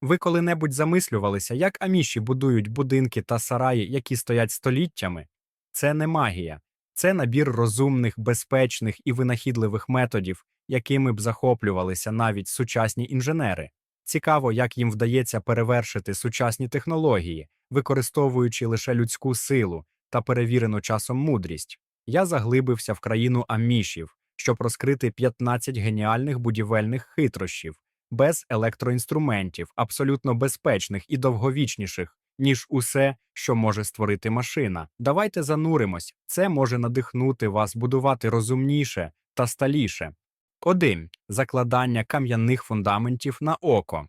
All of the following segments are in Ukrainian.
Ви коли-небудь замислювалися, як аміші будують будинки та сараї, які стоять століттями? Це не магія, це набір розумних, безпечних і винахідливих методів, якими б захоплювалися навіть сучасні інженери. Цікаво, як їм вдається перевершити сучасні технології, використовуючи лише людську силу та перевірену часом мудрість. Я заглибився в країну амішів, щоб розкрити 15 геніальних будівельних хитрощів, без електроінструментів, абсолютно безпечних і довговічніших, ніж усе, що може створити машина. Давайте зануримось, це може надихнути вас будувати розумніше та сталіше. 1. Закладання кам'яних фундаментів на око.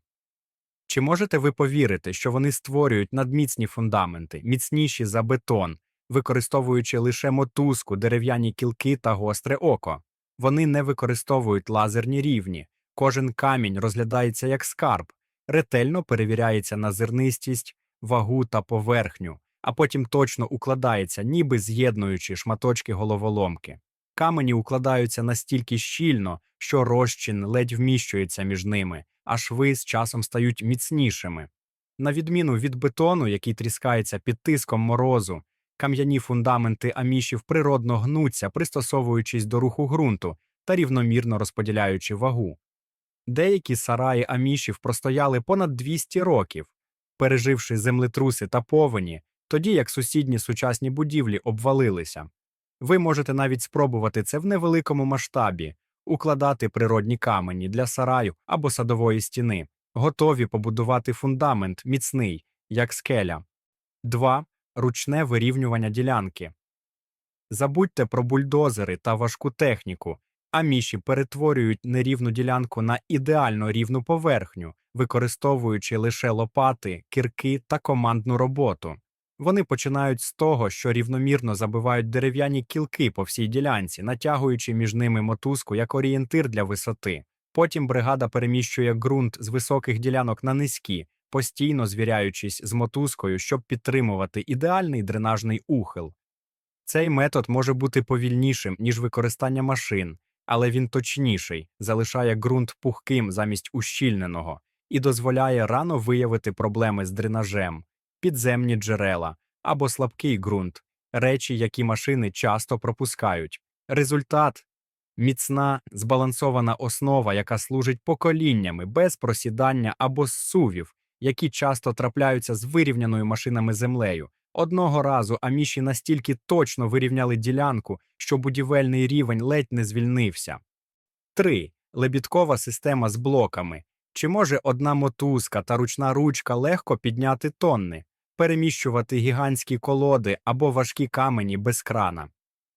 Чи можете ви повірити, що вони створюють надміцні фундаменти, міцніші за бетон, використовуючи лише мотузку, дерев'яні кілки та гостре око? Вони не використовують лазерні рівні. Кожен камінь розглядається як скарб, ретельно перевіряється на зернистість, вагу та поверхню, а потім точно укладається, ніби з'єднуючи шматочки головоломки. Камені укладаються настільки щільно, що розчин ледь вміщується між ними, а шви з часом стають міцнішими. На відміну від бетону, який тріскається під тиском морозу, кам'яні фундаменти амішів природно гнуться, пристосовуючись до руху ґрунту та рівномірно розподіляючи вагу. Деякі сараї амішів простояли понад 200 років, переживши землетруси та повені, тоді як сусідні сучасні будівлі обвалилися. Ви можете навіть спробувати це в невеликому масштабі, укладати природні камені для сараю або садової стіни, готові побудувати фундамент міцний, як скеля. 2. Ручне вирівнювання ділянки. Забудьте про бульдозери та важку техніку. Аміші перетворюють нерівну ділянку на ідеально рівну поверхню, використовуючи лише лопати, кірки та командну роботу. Вони починають з того, що рівномірно забивають дерев'яні кілки по всій ділянці, натягуючи між ними мотузку як орієнтир для висоти. Потім бригада переміщує ґрунт з високих ділянок на низькі, постійно звіряючись з мотузкою, щоб підтримувати ідеальний дренажний ухил. Цей метод може бути повільнішим, ніж використання машин, але він точніший, залишає ґрунт пухким замість ущільненого і дозволяє рано виявити проблеми з дренажем, підземні джерела або слабкий ґрунт, речі, які машини часто пропускають. Результат міцна, збалансована основа, яка служить поколіннями без просідання або зсувів, які часто трапляються з вирівняною машинами землею. Одного разу аміші настільки точно вирівняли ділянку, що будівельний рівень ледь не звільнився. 3. Лебідкова система з блоками. Чи може одна мотузка та ручна ручка легко підняти тонни, переміщувати гігантські колоди або важкі камені без крана?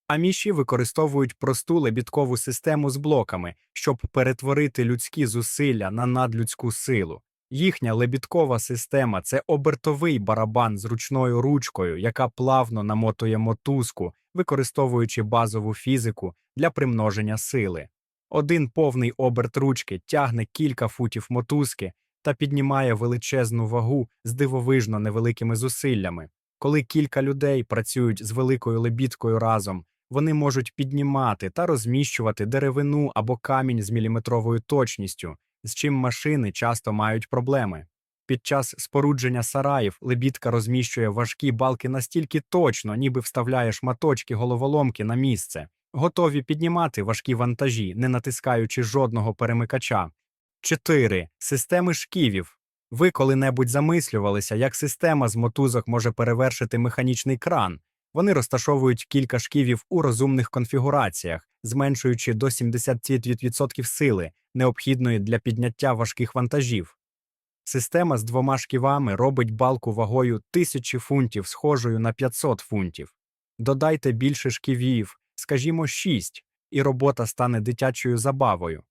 Аміші використовують просту лебідкову систему з блоками, щоб перетворити людські зусилля на надлюдську силу. Їхня лебідкова система це обертовий барабан з ручною ручкою, яка плавно намотує мотузку, використовуючи базову фізику для примноження сили. Один повний оберт ручки тягне кілька футів мотузки та піднімає величезну вагу з дивовижно невеликими зусиллями. Коли кілька людей працюють з великою лебідкою разом, вони можуть піднімати та розміщувати деревину або камінь з міліметровою точністю, з чим машини часто мають проблеми. Під час спорудження сараїв лебідка розміщує важкі балки настільки точно, ніби вставляє шматочки головоломки на місце, готові піднімати важкі вантажі, не натискаючи жодного перемикача. 4. Системи шківів. Ви коли-небудь замислювалися, як система з мотузок може перевершити механічний кран. Вони розташовують кілька шківів у розумних конфігураціях, зменшуючи до 70% сили, необхідної для підняття важких вантажів. Система з двома шківами робить балку вагою 1000 фунтів, схожою на 500 фунтів. Додайте більше шківів, скажімо, 6, і робота стане дитячою забавою.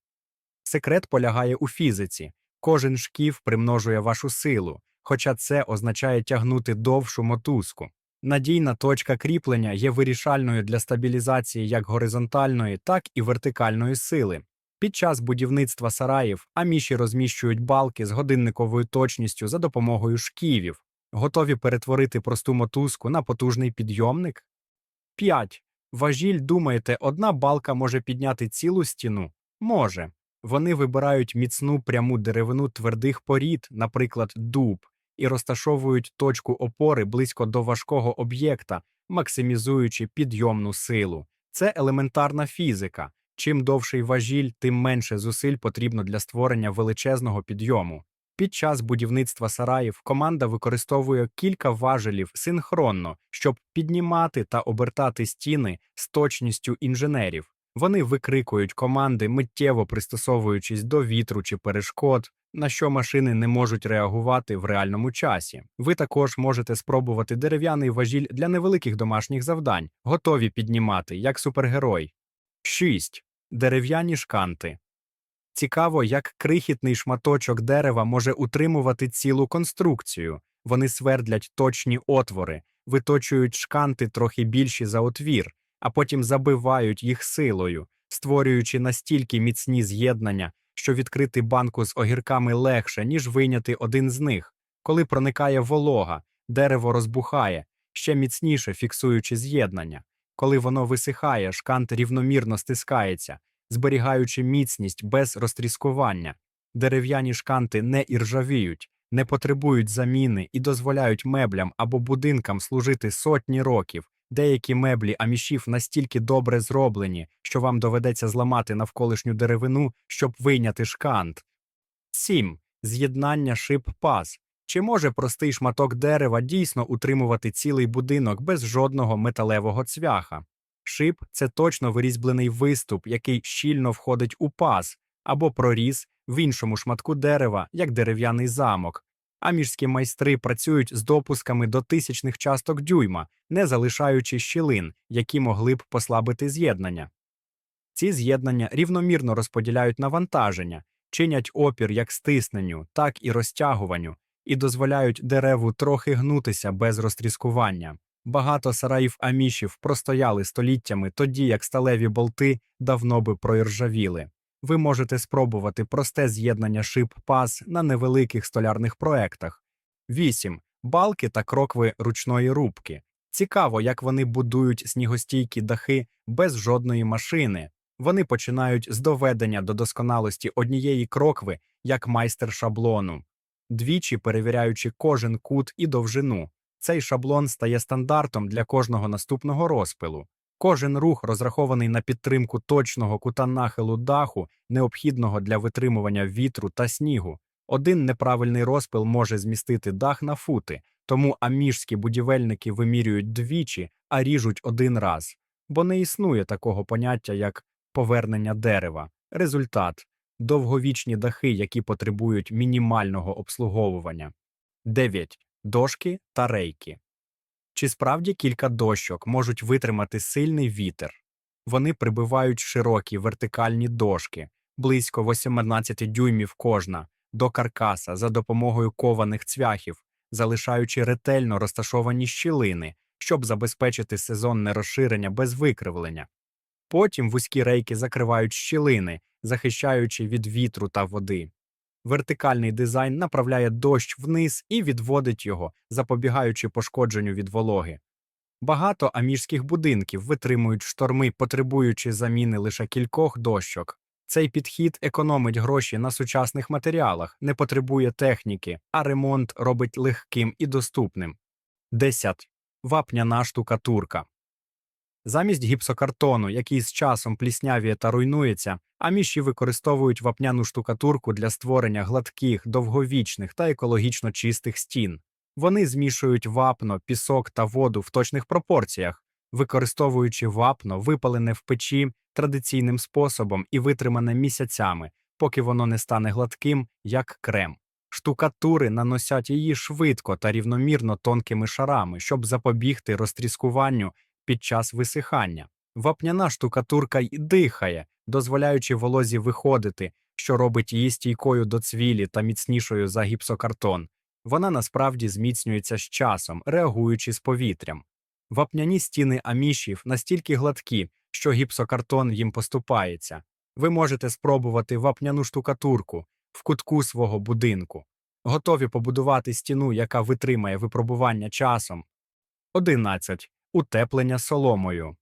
Секрет полягає у фізиці. Кожен шків примножує вашу силу, хоча це означає тягнути довшу мотузку. Надійна точка кріплення є вирішальною для стабілізації як горизонтальної, так і вертикальної сили. Під час будівництва сараїв аміші розміщують балки з годинниковою точністю за допомогою шківів, готові перетворити просту мотузку на потужний підйомник. 5. Важіль думаєте, одна балка може підняти цілу стіну? Може. Вони вибирають міцну пряму деревину твердих порід, наприклад, дуб, і розташовують точку опори близько до важкого об'єкта, максимізуючи підйомну силу. Це елементарна фізика. Чим довший важіль, тим менше зусиль потрібно для створення величезного підйому. Під час будівництва сараїв команда використовує кілька важелів синхронно, щоб піднімати та обертати стіни з точністю інженерів. Вони викрикують команди, миттєво пристосовуючись до вітру чи перешкод, на що машини не можуть реагувати в реальному часі. Ви також можете спробувати дерев'яний важіль для невеликих домашніх завдань, готові піднімати як супергерой. 6. Дерев'яні шканти. Цікаво, як крихітний шматочок дерева може утримувати цілу конструкцію. Вони свердлять точні отвори, виточують шканти трохи більші за отвір, а потім забивають їх силою, створюючи настільки міцні з'єднання, що відкрити банку з огірками легше, ніж вийняти один з них. Коли проникає волога, дерево розбухає, ще міцніше фіксуючи з'єднання. Коли воно висихає, шкант рівномірно стискається, зберігаючи міцність без розтріскування. Дерев'яні шканти не іржавіють, не потребують заміни і дозволяють меблям або будинкам служити сотні років. Деякі меблі амішів настільки добре зроблені, що вам доведеться зламати навколишню деревину, щоб вийняти шкант. 7. З'єднання шип паз. Чи може простий шматок дерева дійсно утримувати цілий будинок без жодного металевого цвяха? Шип це точно вирізблений виступ, який щільно входить у паз або проріз в іншому шматку дерева, як дерев'яний замок. Аміжські майстри працюють з допусками до тисячних часток дюйма, не залишаючи щілин, які могли б послабити з'єднання. Ці з'єднання рівномірно розподіляють навантаження, чинять опір як стисненню, так і розтягуванню, і дозволяють дереву трохи гнутися без розтріскування. Багато сараїв амішів простояли століттями, тоді як сталеві болти давно би проіржавіли. Ви можете спробувати просте з'єднання шип паз на невеликих столярних проектах. 8. Балки та крокви ручної рубки. Цікаво, як вони будують снігостійкі дахи без жодної машини. Вони починають з доведення до досконалості однієї крокви як майстер шаблону, двічі перевіряючи кожен кут і довжину. Цей шаблон стає стандартом для кожного наступного розпилу. Кожен рух розрахований на підтримку точного кута нахилу даху, необхідного для витримування вітру та снігу. Один неправильний розпил може змістити дах на фути, тому аміжські будівельники вимірюють двічі, а ріжуть один раз, бо не існує такого поняття, як повернення дерева. Результат довговічні дахи, які потребують мінімального обслуговування. 9. Дошки та рейки. Чи справді кілька дощок можуть витримати сильний вітер? Вони прибивають широкі вертикальні дошки, близько 18 дюймів кожна, до каркаса за допомогою кованих цвяхів, залишаючи ретельно розташовані щілини, щоб забезпечити сезонне розширення без викривлення. Потім вузькі рейки закривають щілини, захищаючи від вітру та води. Вертикальний дизайн направляє дощ вниз і відводить його, запобігаючи пошкодженню від вологи. Багато аміжських будинків витримують шторми, потребуючи заміни лише кількох дощок. Цей підхід економить гроші на сучасних матеріалах, не потребує техніки, а ремонт робить легким і доступним. 10. Вапняна штукатурка. Замість гіпсокартону, який з часом пліснявіє та руйнується, аміші використовують вапняну штукатурку для створення гладких, довговічних та екологічно чистих стін. Вони змішують вапно, пісок та воду в точних пропорціях, використовуючи вапно, випалене в печі традиційним способом і витримане місяцями, поки воно не стане гладким, як крем. Штукатури наносять її швидко та рівномірно тонкими шарами, щоб запобігти розтріскуванню під час висихання. Вапняна штукатурка й дихає, дозволяючи волозі виходити, що робить її стійкою до цвілі та міцнішою за гіпсокартон. Вона насправді зміцнюється з часом, реагуючи з повітрям. Вапняні стіни амішів настільки гладкі, що гіпсокартон їм поступається. Ви можете спробувати вапняну штукатурку в кутку свого будинку. Готові побудувати стіну, яка витримає випробування часом. 11. Утеплення соломою.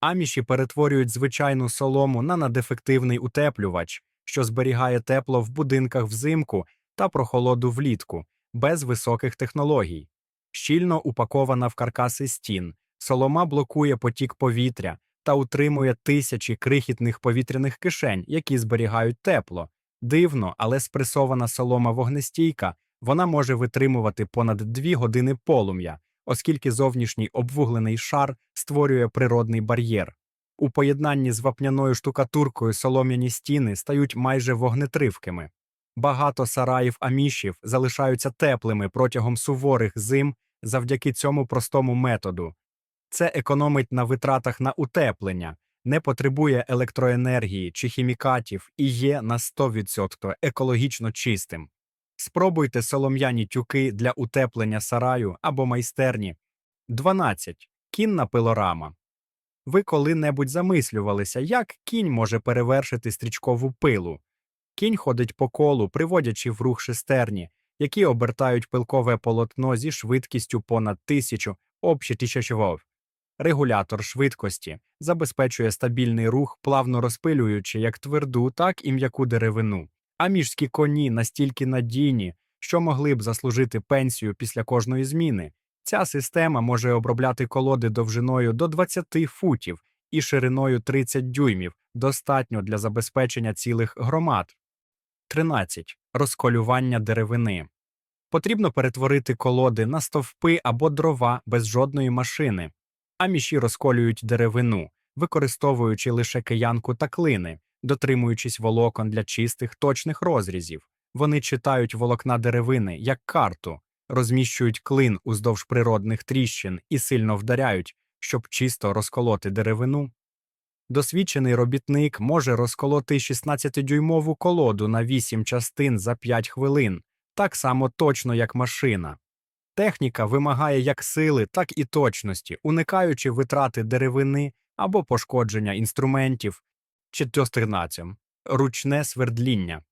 Аміші перетворюють звичайну солому на надефективний утеплювач. що зберігає тепло в будинках взимку та прохолоду влітку, без високих технологій. Щільно упакована в каркаси стін, солома блокує потік повітря та утримує тисячі крихітних повітряних кишень, які зберігають тепло. Дивно, але спресована солома вогнестійка, вона може витримувати понад дві години полум'я, оскільки зовнішній обвуглений шар створює природний бар'єр. У поєднанні з вапняною штукатуркою солом'яні стіни стають майже вогнетривкими. Багато сараїв амішів залишаються теплими протягом суворих зим завдяки цьому простому методу. Це економить на витратах на утеплення, не потребує електроенергії чи хімікатів і є на 100% екологічно чистим. Спробуйте солом'яні тюки для утеплення сараю або майстерні. 12. Кінна пилорама. Ви коли-небудь замислювалися, як кінь може перевершити стрічкову пилу? Кінь ходить по колу, приводячи в рух шестерні, які обертають пилкове полотно зі швидкістю понад тисячу общі тисячовов. Регулятор швидкості забезпечує стабільний рух, плавно розпилюючи як тверду, так і м'яку деревину. А міжські коні настільки надійні, що могли б заслужити пенсію після кожної зміни. Ця система може обробляти колоди довжиною до 20 футів і шириною 30 дюймів, достатньо для забезпечення цілих громад. 13. Розколювання деревини. Потрібно перетворити колоди на стовпи або дрова без жодної машини. Аміші розколюють деревину, використовуючи лише киянку та клини, дотримуючись волокон для чистих точних розрізів. Вони читають волокна деревини як карту, розміщують клин уздовж природних тріщин і сильно вдаряють, щоб чисто розколоти деревину. Досвідчений робітник може розколоти 16-дюймову колоду на 8 частин за 5 хвилин, так само точно, як машина. Техніка вимагає як сили, так і точності, уникаючи витрати деревини або пошкодження інструментів чи достигнаціям. Ручне свердління.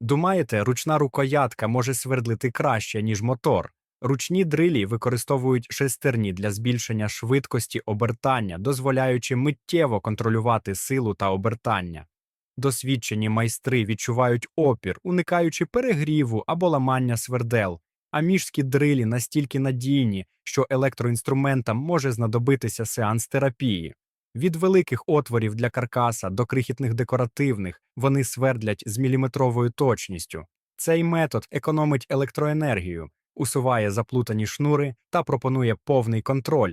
Думаєте, ручна рукоятка може свердлити краще, ніж мотор. Ручні дрилі використовують шестерні для збільшення швидкості обертання, дозволяючи миттєво контролювати силу та обертання. Досвідчені майстри відчувають опір, уникаючи перегріву або ламання свердел, а міжські дрилі настільки надійні, що електроінструментам може знадобитися сеанс терапії. Від великих отворів для каркаса до крихітних декоративних вони свердлять з міліметровою точністю. Цей метод економить електроенергію, усуває заплутані шнури та пропонує повний контроль.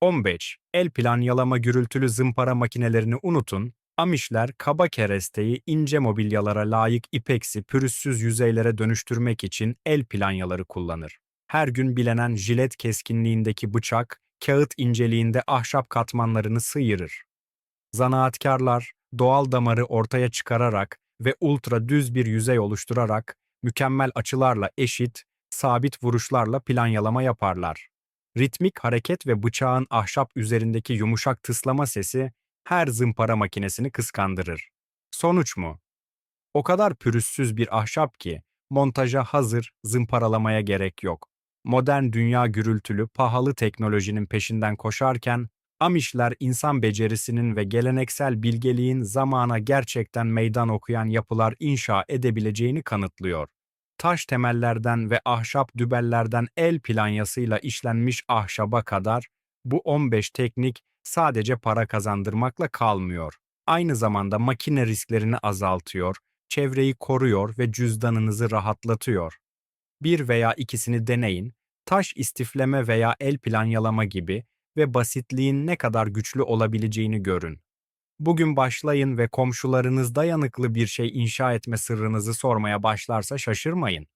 15. El plan yalama gürültülü zımpara makinelerini unutun. Amişler kaba keresteyi ince mobilyalara layık ipeksi pürüzsüz yüzeylere dönüştürmek için el planyaları kullanır. Her gün bilenen jilet keskinliğindeki bıçak, kağıt inceliğinde ahşap katmanlarını sıyırır. Zanaatkarlar doğal damarı ortaya çıkararak ve ultra düz bir yüzey oluşturarak mükemmel açılarla eşit, sabit vuruşlarla planyalama yaparlar. Ritmik hareket ve bıçağın ahşap üzerindeki yumuşak tıslama sesi her zımpara makinesini kıskandırır. Sonuç mu? O kadar pürüzsüz bir ahşap ki montaja hazır zımparalamaya gerek yok. Modern dünya gürültülü, pahalı teknolojinin peşinden koşarken Amişler insan becerisinin ve geleneksel bilgeliğin zamana gerçekten meydan okuyan yapılar inşa edebileceğini kanıtlıyor. Taş temellerden ve ahşap dübellerden el planyasıyla işlenmiş ahşaba kadar bu 15 teknik sadece para kazandırmakla kalmıyor. Aynı zamanda makine risklerini azaltıyor, çevreyi koruyor ve cüzdanınızı rahatlatıyor. Bir veya ikisini deneyin, taş istifleme veya el planyalama gibi ve basitliğin ne kadar güçlü olabileceğini görün. Bugün başlayın ve komşularınız dayanıklı bir şey inşa etme sırrınızı sormaya başlarsa şaşırmayın.